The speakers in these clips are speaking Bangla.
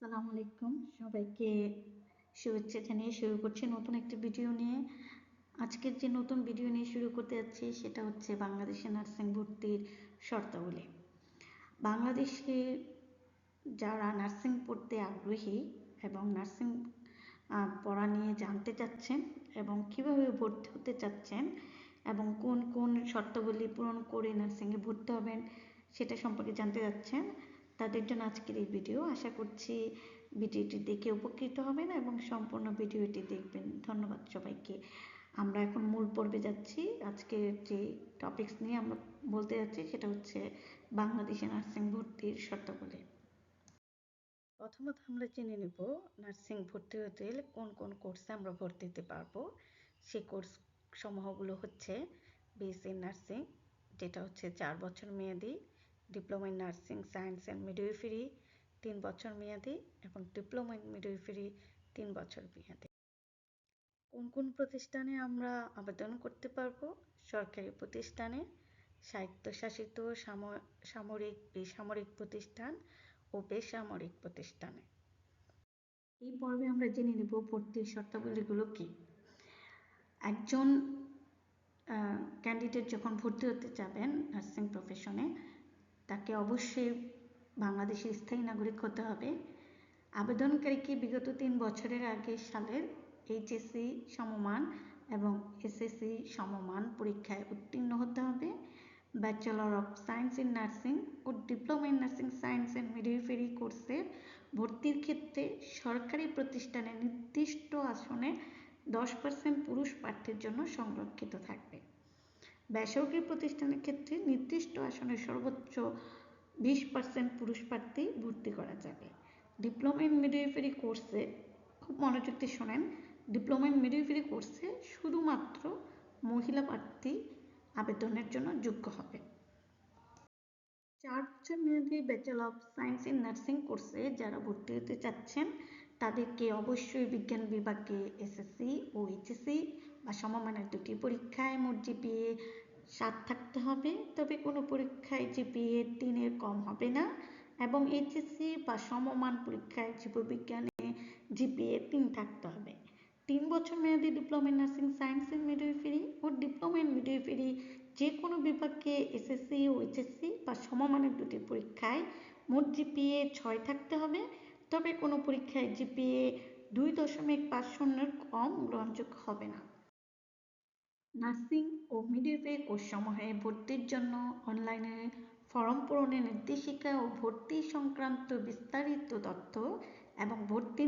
আসসালামু আলাইকুম। সবাইকে শুভেচ্ছা জানিয়ে শুরু করছি নতুন একটি ভিডিও নিয়ে। আজকের যে নতুন ভিডিও নিয়ে শুরু করতে যাচ্ছি সেটা হচ্ছে বাংলাদেশে নার্সিং ভর্তির শর্তাবলী। বাংলাদেশে যারা নার্সিং পড়তে আগ্রহী এবং নার্সিং পড়া নিয়ে জানতে চাচ্ছেন এবং কীভাবে ভর্তি হতে চাচ্ছেন এবং কোন কোন শর্তাবলী পূরণ করে নার্সিংয়ে ভর্তি হবেন সেটা সম্পর্কে জানতে চাচ্ছেন তাদের জন্য আজকের এই ভিডিও আশা করছি ভিডিওটি দেখে উপকৃত হবেন এবং সম্পূর্ণ ভিডিওটি দেখবেন। ধন্যবাদ সবাইকে। আমরা এখন মূল পর্বে যাচ্ছি। আজকের যে টপিকস নিয়ে আমরা বলতে যাচ্ছি সেটা হচ্ছে বাংলাদেশে নার্সিং ভর্তির শর্তাবলী। প্রথমত আমরা জেনে নেব নার্সিং ভর্তি হতে গেলে কোন কোন কোর্সে আমরা ভর্তি হতে পারব। সেই কোর্স সমূহগুলো হচ্ছে বিএসসি নার্সিং যেটা হচ্ছে চার বছর মেয়াদি। Diploma in nursing science and midwifery তিন বছর মেয়াদি এবং ডিপ্লোমা ইন মিডওয়াইফারি তিন বছর মেয়াদি। কোন কোন প্রতিষ্ঠানে আমরা আবেদন করতে পারব? সরকারি প্রতিষ্ঠানে, স্বায়ত্তশাসিত সামরিক, বেসামরিক প্রতিষ্ঠান ও বেসামরিক প্রতিষ্ঠানে। এই পর্বে আমরা জেনে নেব ভর্তির শর্তাবলীগুলো কি। একজন ক্যান্ডিডেট যখন ভর্তি হতে যাবেন নার্সিং প্রফেশনে তাকে অবশ্যই বাংলাদেশের স্থায়ী নাগরিক হতে হবে। আবেদনকারীকে বিগত তিন বছরের আগে সালের এইচএসসি সমমান এবং এসএসসি সমমান পরীক্ষায় উত্তীর্ণ হতে হবে। Bachelor of science in nursing O diploma in nursing science and midwifery কোর্সে ভর্তির ক্ষেত্রে সরকারি প্রতিষ্ঠানে নির্দিষ্ট আসনে দশ পার্সেন্ট পুরুষ প্রার্থীর জন্য সংরক্ষিত থাকবে। বেসরকারি প্রতিষ্ঠানের ক্ষেত্রে নির্দিষ্ট আসনে সর্বোচ্চ বিশ পার্সেন্ট পুরুষ প্রার্থী ভর্তি করা যাবে। ডিপ্লোমা ইন মিডওয়াইফারি কোর্সে খুব মনোযোগ দিয়ে শোনেন। ডিপ্লোমা ইন মিডওয়াইফারি কোর্সে শুধুমাত্র মহিলা প্রার্থী আবেদনের জন্য যোগ্য হবে। চার বছর মেয়াদী bachelor of science in nursing কোর্সে যারা ভর্তি হতে চাচ্ছেন, তাদেরকে অবশ্যই বিজ্ঞান বিভাগে এসএসসি ও এইচএসসি বা সমমানের দুটি পরীক্ষায় মোট জিপিএ সাত থাকতে হবে, তবে কোনো পরীক্ষায় জিপিএ তিনের কম হবে না এবং এইচএসসি বা সমমান পরীক্ষায় জীববিজ্ঞানে জিপিএ তিন থাকতে হবে। তিন বছর মেয়াদী diploma nursing science in midwifery O diploma in midwifery যে কোনো বিভাগে এসএসসি ও এইচএসসি বা সমমানের দুটি পরীক্ষায় মোট জিপিএ ছয় থাকতে হবে, তবে কোনো পরীক্ষায় জিপিএ দুই দশমিক পাঁচ শূন্যের কম গ্রহণযোগ্য হবে না। নার্সিং ও মিডওয়াইফারি কোর্সসমূহে ভর্তির জন্য অনলাইনে ফর্ম পূরণের নির্দেশিকা ও ভর্তি সংক্রান্ত বিস্তারিত তথ্য এবং ভর্তি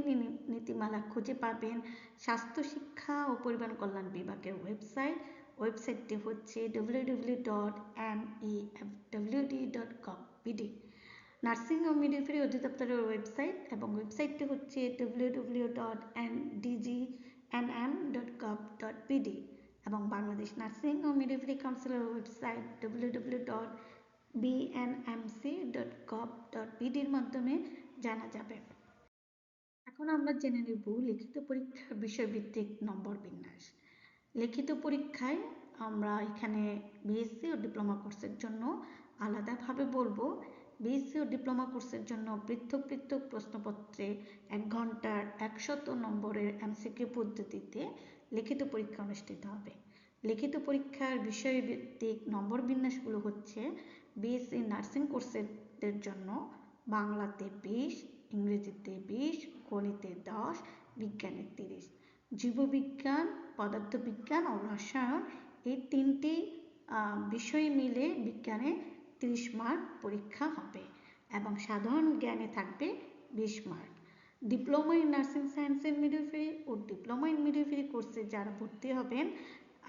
নীতিমালা খুঁজে পাবেন স্বাস্থ্য, শিক্ষা ও পরিবার কল্যাণ বিভাগের ওয়েবসাইট। ওয়েবসাইটটি হচ্ছে W dot M E F WD dot gov BD. Nursing ও মিডওয়াইফারি অধিদপ্তরের ওয়েবসাইট এবং ওয়েবসাইটটি হচ্ছে W dot N DG N M dot gov dot BD. এবং বাংলাদেশ নার্সিং ও মিডওয়াইফারি কাউন্সিলের ওয়েবসাইট ডব্লিউ ডট মাধ্যমে জানা যাবে। এখন আমরা জেনে নেব লিখিত পরীক্ষার বিষয়ভিত্তিক নম্বর বিন্যাস। লিখিত পরীক্ষায় আমরা এখানে বিএসসি ও ডিপ্লোমা কোর্সের জন্য আলাদাভাবে বলব বিএসসি ও ডিপ্লোমা কোর্সের জন্য পৃথক পৃথক প্রশ্নপত্রে এক ঘণ্টার একশত নম্বরের এমসিকিউ পদ্ধতিতে লিখিত পরীক্ষা অনুষ্ঠিত হবে। লিখিত পরীক্ষার বিষয়ভিত্তিক নম্বর বিন্যাসগুলো হচ্ছে বিএসসি নার্সিং কোর্সের জন্য বাংলাতে বিশ, ইংরেজিতে বিশ, গণিতে দশ, বিজ্ঞানে তিরিশ। জীববিজ্ঞান, পদার্থবিজ্ঞান ও রসায়ন এই তিনটি বিষয় মিলে বিজ্ঞানে তিরিশ মার্ক পরীক্ষা হবে এবং সাধারণ জ্ঞানে থাকবে বিশ mark. Diploma in nursing science in O diploma in midwifery কোর্সে যারা ভর্তি হবেন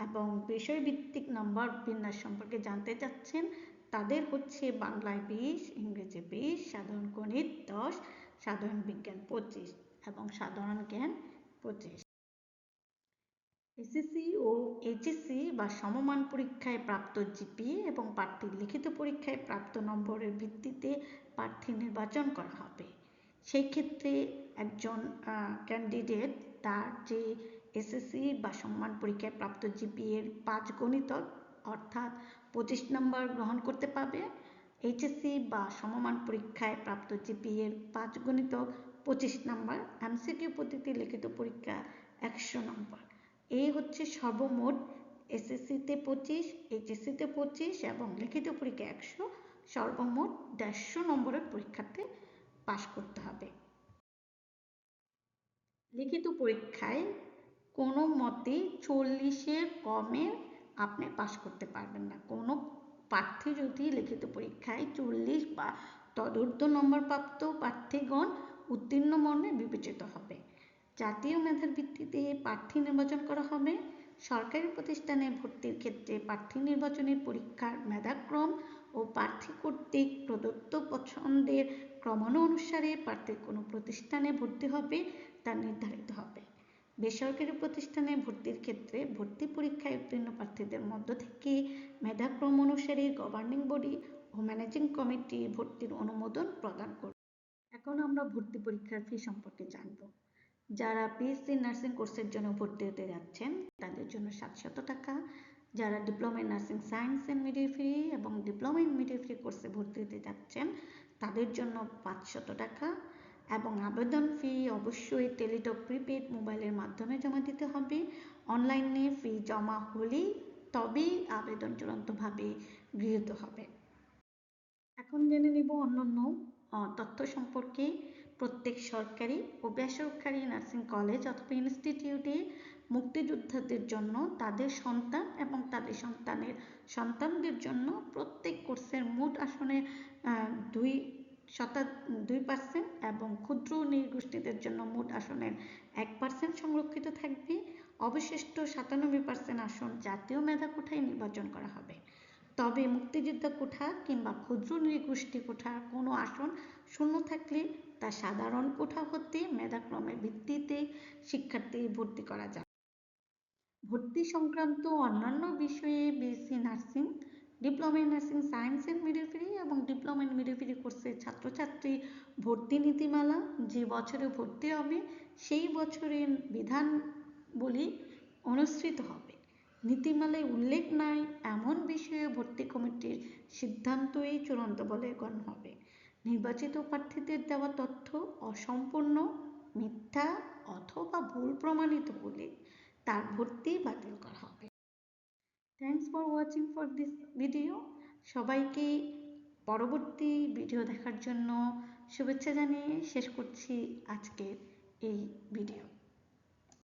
এবং বিষয়ভিত্তিক নম্বর বিন্যাস সম্পর্কে জানতে চাচ্ছেন, তাদের হচ্ছে বাংলায় বিশ, ইংরেজি বিশ, সাধারণ গণিত দশ, সাধারণ বিজ্ঞান পঁচিশ এবং সাধারণ জ্ঞান পঁচিশ। এসএসসি ও এইচএসসি বা সমমান পরীক্ষায় প্রাপ্ত জিপিএ এবং প্রার্থীর লিখিত পরীক্ষায় প্রাপ্ত নম্বরের ভিত্তিতে প্রার্থী নির্বাচন করা হবে। সেই ক্ষেত্রে একজন ক্যান্ডিডেট তার যে এসএসসি বা সম্মান পরীক্ষায় প্রাপ্ত জিপিএর পাঁচ গণিতক, অর্থাৎ পঁচিশ নম্বর গ্রহণ করতে পারবে। এইচএসসি বা সমমান পরীক্ষায় প্রাপ্ত জিপিএর পাঁচ গণিতক পঁচিশ নম্বর এমসিকিউ পদ্ধতি লিখিত পরীক্ষা একশো নম্বর। এই হচ্ছে সর্বমোট এসএসসিতে পঁচিশ এইচএসসিতে পঁচিশ এবং লিখিত পরীক্ষা একশো। সর্বমোট দেড়শো নম্বরের পরীক্ষাতে পাশ করতে হবে। লিখিত পরীক্ষায় কোনো মতে চল্লিশের কমে আপনি পাশ করতে পারবেন না। কোনো প্রার্থী যদি লিখিত পরীক্ষায় চল্লিশ বা তদূর্ধ্ব নম্বর প্রাপ্ত প্রার্থীগণ উত্তীর্ণ মর্মে বিবেচিত হবে। জাতীয় মেধার ভিত্তিতে প্রার্থী নির্বাচন করা হবে। সরকারি প্রতিষ্ঠানে ভর্তির ক্ষেত্রে প্রার্থী নির্বাচনের পরীক্ষার মেধাক্রম ও প্রার্থী কর্তৃক প্রদত্ত পছন্দের ক্রমানুসারে প্রার্থীর কোনো প্রতিষ্ঠানে ভর্তি হবে তা নির্ধারিত হবে। বেসরকারি প্রতিষ্ঠানে ভর্তির ক্ষেত্রে ভর্তি পরীক্ষায় উত্তীর্ণ প্রার্থীদের মধ্য থেকে মেধাক্রম অনুসারে গভর্নিং বডি ও ম্যানেজিং কমিটি ভর্তির অনুমোদন প্রদান করবে। এখন আমরা ভর্তি পরীক্ষার ফি সম্পর্কে জানব। যারা পিএসসি নার্সিং কোর্সের জন্য ভর্তি হতে যাচ্ছেন, তাদের জন্য সাতশত টাকা। যারা diploma in nursing science and midwifery এবং ডিপ্লোমা ইন মিডিওফ্রি কোর্সে ভর্তি হতে যাচ্ছেন তাদের জন্য পাঁচশত টাকা এবং আবেদন ফি অবশ্যই টেলিটক প্রিপেড মোবাইলের মাধ্যমে জমা দিতে হবে। অনলাইনে ফি জমা হলেই তবেই আবেদন চূড়ান্তভাবে গৃহীত হবে। এখন জেনে নিব অন্যান্য তথ্য সম্পর্কে। প্রত্যেক সরকারি ও বেসরকারি নার্সিং কলেজ অথবা ইনস্টিটিউটে মুক্তিযোদ্ধাদের জন্য, তাদের সন্তান এবং তাদের সন্তানের সন্তানদের জন্য প্রত্যেক কোর্সের মোট আসনে দুই শতা দুই পার্সেন্ট এবং ক্ষুদ্র নৃগোষ্ঠীদের জন্য মোট আসনের এক পার্সেন্ট সংরক্ষিত থাকবে। অবশিষ্ট সাতানব্বই পার্সেন্ট আসন জাতীয় মেধা কোঠায় নির্বাচন করা হবে। তবে মুক্তিযোদ্ধা কোঠা কিংবা ক্ষুদ্র নৃগোষ্ঠী কোঠার কোনো আসন শূন্য থাকলে তা সাধারণ কোঠা হতে মেধাক্রমের ভিত্তিতে শিক্ষার্থী ভর্তি করা যাবে। ভর্তি সংক্রান্ত অন্যান্য বিষয়ে BSc nursing diploma in nursing science and midwifery এবং ডিপ্লোমা ইন মিডওয়াইফারি কোর্সের ছাত্রছাত্রী ভর্তি নীতিমালা যে বছরে ভর্তি হবে সেই বছরের বিধানবলী অনুসৃত হবে। নীতিমালায় উল্লেখ নাই এমন বিষয়ে ভর্তি কমিটির সিদ্ধান্তই চূড়ান্ত বলে গণ্য হবে। নির্বাচিত প্রার্থীদের দেওয়া তথ্য অসম্পূর্ণ, মিথ্যা অথবা ভুল প্রমাণিত বলে তার ভর্তি বাতিল করা হবে। Thanks for watching for this video সবাইকে পরবর্তী ভিডিও দেখার জন্য শুভেচ্ছা জানিয়ে শেষ করছি আজকের এই ভিডিও